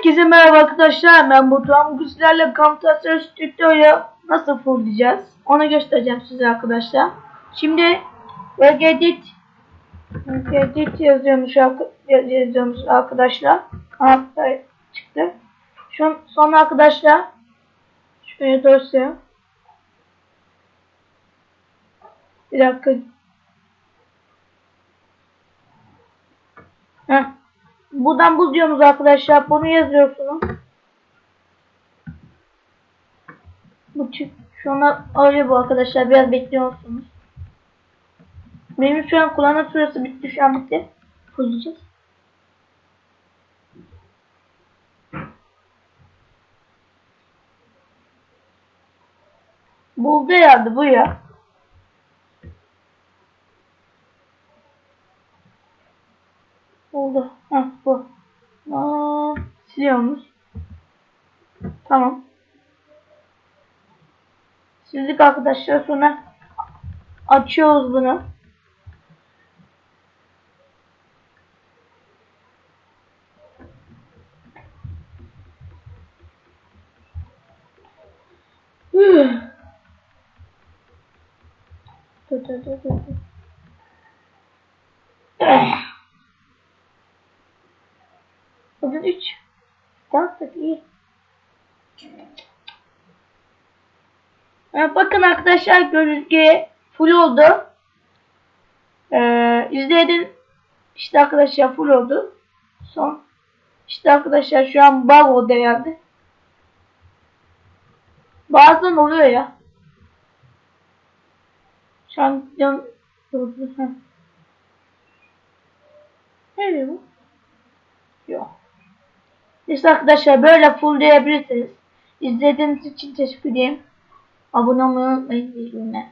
Herkese merhaba arkadaşlar. Ben Batuhan. Bugün sizlerle Camtasia Studio'yu nasıl fullleyeceğiz? Onu göstereceğim size arkadaşlar. Şimdi Regedit Regedit yazıyormuş, yazıyormuş arkadaşlar. Altta çıktı. Şu, sonra arkadaşlar şöyle dosya. Bir dakika. Heh. Buradan bul diyorsunuz arkadaşlar. Bunu yazıyorsunuz. Bu çık. Şu an öyle bu arkadaşlar. Biraz bekliyorsunuz. Benim şu an kullanma süresi bitti. Şu an bitti. Fullleyeceğiz. Buldu herhalde bu ya. Oldu. Heh, bu. Siliyormuş. Tamam. Sildik arkadaşlar. Sonra açıyoruz bunu. Dur dur dur dur. dur. Eh. Bugün 3. Dağıttık iyi. Ha, bakın arkadaşlar görüntü full oldu. Ee, izleyin. İşte arkadaşlar full oldu. Son. İşte arkadaşlar şu an bug oldu herhalde. Bazen oluyor ya. Şu an can durdu. Ne bu? İşte arkadaşlar böyle full diyebilirsiniz. İzlediğiniz için teşekkür ederim. Abone olmayı unutmayın. İyi.